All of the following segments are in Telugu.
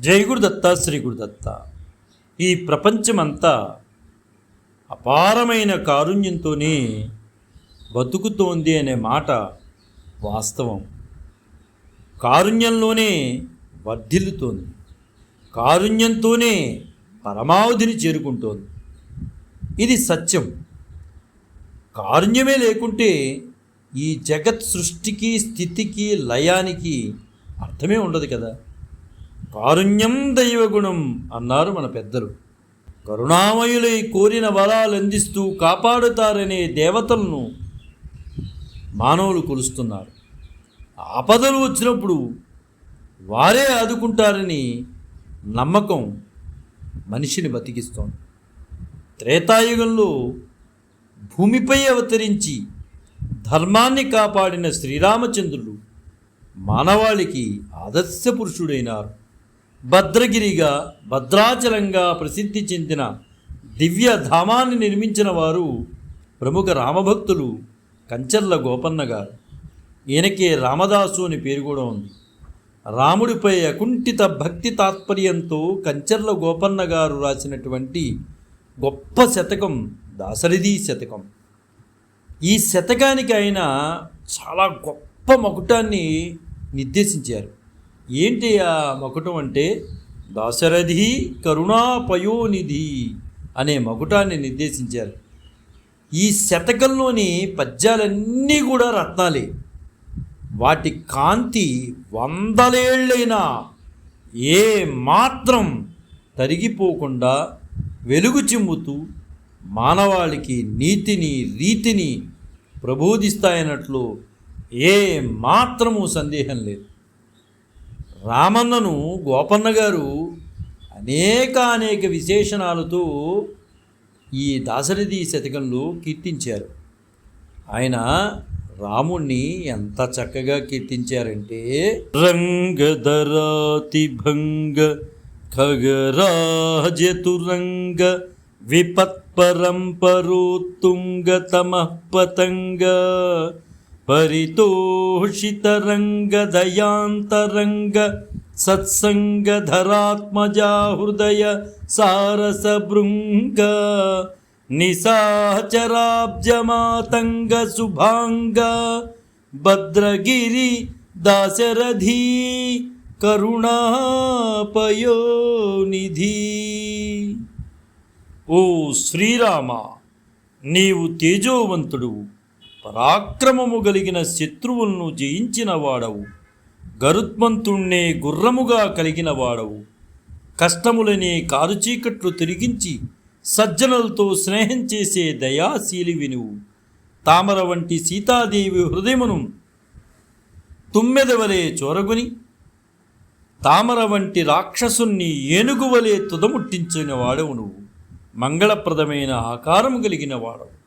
జై గురుదత్త శ్రీ గురుదత్త ఈ ప్రపంచమంతా అపారమైన కారుణ్యంతోనే బతుకుతోంది అనే మాట వాస్తవం. కారుణ్యంలోనే వర్ధిల్లుతోంది. కారుణ్యంతోనే పరమావధిని చేరుకుంటోంది. ఇది సత్యం. కారుణ్యమే లేకుంటే ఈ జగత్ సృష్టికి స్థితికి లయానికి అర్థమే ఉండదు కదా. కారుణ్యం దైవగుణం అన్నారు మన పెద్దలు. కరుణామయులై కోరిన వరాలు అందిస్తూ కాపాడుతారనే దేవతలను మానవులు కొలుస్తున్నారు. ఆపదలు వచ్చినప్పుడు వారే ఆదుకుంటారని నమ్మకం మనిషిని బతికిస్తోంది. త్రేతాయుగంలో భూమిపై అవతరించి ధర్మాన్ని కాపాడిన శ్రీరామచంద్రుడు మానవాళికి ఆదర్శ పురుషుడైనారు. భద్రగిరిగా భద్రాచలంగా ప్రసిద్ధి చెందిన దివ్య ధామాన్ని నిర్మించిన వారు ప్రముఖ రామభక్తులు కంచర్ల గోపన్న గారు. ఈయనకే రామదాసు అని పేరు కూడా ఉంది. రాముడిపై అకుంఠిత భక్తి తాత్పర్యంతో కంచర్ల గోపన్న గారు రాసినటువంటి గొప్ప శతకం దాసరిది శతకం. ఈ శతకానికి ఆయన చాలా గొప్ప మకుటాన్ని నిర్దేశించారు. ఏంటి ఆ మకుటం అంటే దాశరథి కరుణాపయోనిధి అనే మకుటాన్ని నిర్దేశించారు. ఈ శతకంలోని పద్యాలన్నీ కూడా రత్నాలే. వాటి కాంతి వందలేళ్ళైనా ఏ మాత్రం తరిగిపోకుండా వెలుగు చిమ్ముతూ మానవాళికి నీతిని రీతిని ప్రబోధిస్తాయన్నట్లు ఏ మాత్రము సందేహం లేదు. రామన్నను గోపన్న గారు అనేక అనేక విశేషణాలతో ఈ దాశరథి శతకంలో కీర్తించారు. ఆయన రాముణ్ణి ఎంత చక్కగా కీర్తించారంటే రంగధరాతి భంగ ఖగరాజతురంగ విపత్పరంపరోత్తుంగ తమ పతంగ పరితోషితరంగ దయాంతరంగ సత్సంగధరాత్మజా హృదయ సారసభృంగ నిశాచరాబ్జమాతంగ శుభాంగ భద్రగిరి దాశరథీ కరుణాపయోనిధి. ఓ శ్రీరామ నీవు తేజోవంతుడువు పరాక్రమము కలిగిన శత్రువులను జయించిన వాడవు. గరుత్మంతుణ్ణే గుర్రముగా కలిగిన వాడవు. కష్టములనే కారుచీకట్లు తిరిగించి సజ్జనులతో స్నేహం చేసే దయాశీలివి నువ్వు తామర వంటి సీతాదేవి హృదయమును తుమ్మెదవలే చోరగుని తామర వంటి రాక్షసుణ్ణి ఏనుగువలే తుదముట్టించిన వాడవు నువ్వు మంగళప్రదమైన ఆకారము కలిగిన వాడవు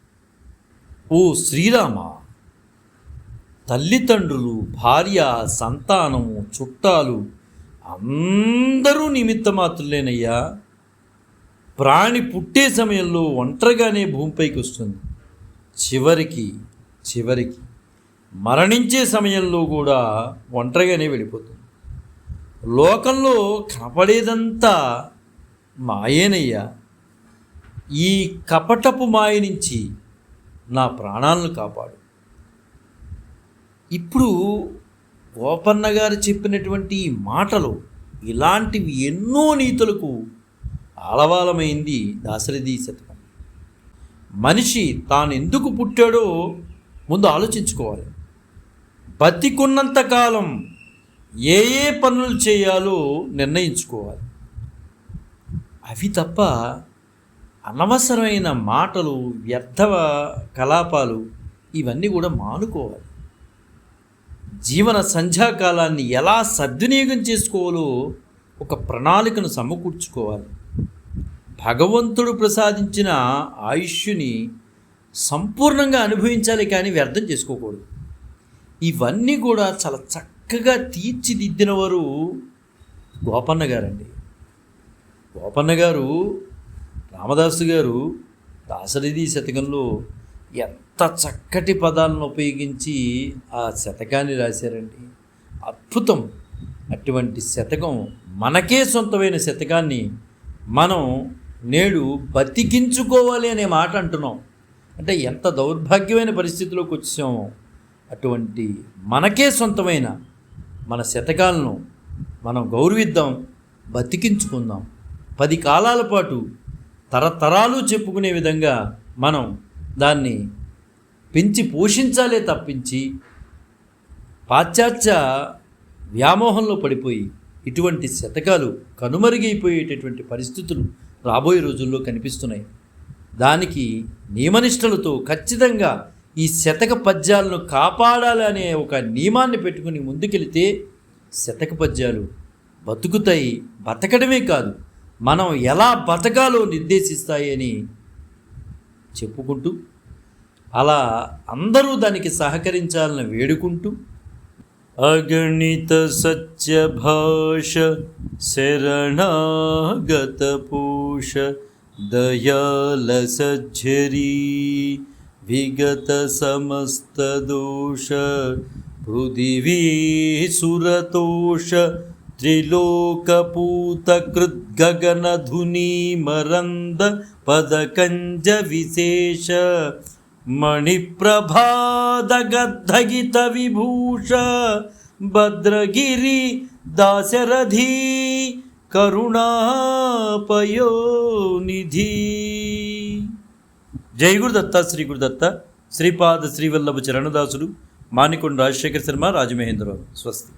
ఓ శ్రీరామ తల్లిదండ్రులు భార్య సంతానము చుట్టాలు అందరూ నిమిత్తమాత్రులేనయ్యా. ప్రాణి పుట్టే సమయంలో ఒంటరిగానే భూమిపైకి వస్తుంది. చివరికి చివరికి మరణించే సమయంలో కూడా ఒంటరిగానే వెళ్ళిపోతుంది. లోకంలో కనపడేదంతా మాయేనయ్యా. ఈ కపటపు మాయ నుంచి నా ప్రాణాలను కాపాడు. ఇప్పుడు గోపన్న గారు చెప్పినటువంటి ఈ మాటలు ఇలాంటివి ఎన్నో నీతులకు ఆలవాలమైంది దాశరథి శతకం. మనిషి తాను ఎందుకు పుట్టాడో ముందు ఆలోచించుకోవాలి. బతికున్నంత కాలం ఏ ఏ పనులు చేయాలో నిర్ణయించుకోవాలి. అవి తప్ప అనవసరమైన మాటలు వ్యర్థ కలాపాలు ఇవన్నీ కూడా మానుకోవాలి. జీవన సంధ్యాకాలాన్ని ఎలా సద్వినియోగం చేసుకోవాలో ఒక ప్రణాళికను సమకూర్చుకోవాలి. భగవంతుడు ప్రసాదించిన ఆయుష్యుని సంపూర్ణంగా అనుభవించాలి కానీ వ్యర్థం చేసుకోకూడదు. ఇవన్నీ కూడా చాలా చక్కగా తీర్చిదిద్దిన వారు గోపన్న గారండి. గోపన్న గారు రామదాసు గారు దాసరిది శతకంలో ఎంత చక్కటి పదాలను ఉపయోగించి ఆ శతకాన్ని రాశారండి. అద్భుతం. అటువంటి శతకం మనకే సొంతమైన శతకాన్ని మనం నేడు బతికించుకోవాలి అనే మాట అంటున్నాం. అంటే ఎంత దౌర్భాగ్యమైన పరిస్థితిలోకి వచ్చామో. అటువంటి మనకే సొంతమైన మన శతకాలను మనం గౌరవిద్దాం బతికించుకుందాం. పది కాలాల పాటు తరతరాలు చెప్పుకునే విధంగా మనం దాన్ని పెంచి పోషించాలే తప్పించి పాశ్చాత్య వ్యామోహంలో పడిపోయి ఇటువంటి శతకాలు కనుమరుగైపోయేటటువంటి పరిస్థితులు రాబోయే రోజుల్లో కనిపిస్తున్నాయి. దానికి నియమనిష్టలతో ఖచ్చితంగా ఈ శతక పద్యాలను కాపాడాలనే ఒక నియమాన్ని పెట్టుకుని ముందుకెళితే శతక పద్యాలు బతుకుతాయి బతకడమే కాదు. మనం ఎలా బతకాలో నిర్దేశిస్తాయని చెప్పుకుంటూ అలా అందరూ దానికి సహకరించాలని వేడుకుంటూ అగణిత సత్య భాష శరణాగత పూష దయాల సజ్జరీ విగత సమస్త దోష పృథివీ సురతోష త్రిలోకపూత కృద్గగన ధుని మరంద పదకంజ విశేష మణిప్రభాదగద్ధగిత విభూష భద్రగిరి దాశరథీ కరుణాపయోనిధి జై గురుదత్త శ్రీ గురుదత్త శ్రీపాద శ్రీవల్లభ చరణదాసుడు మానికొండ రాజశేఖర శర్మ రాజమహేంద్రరావు స్వస్తి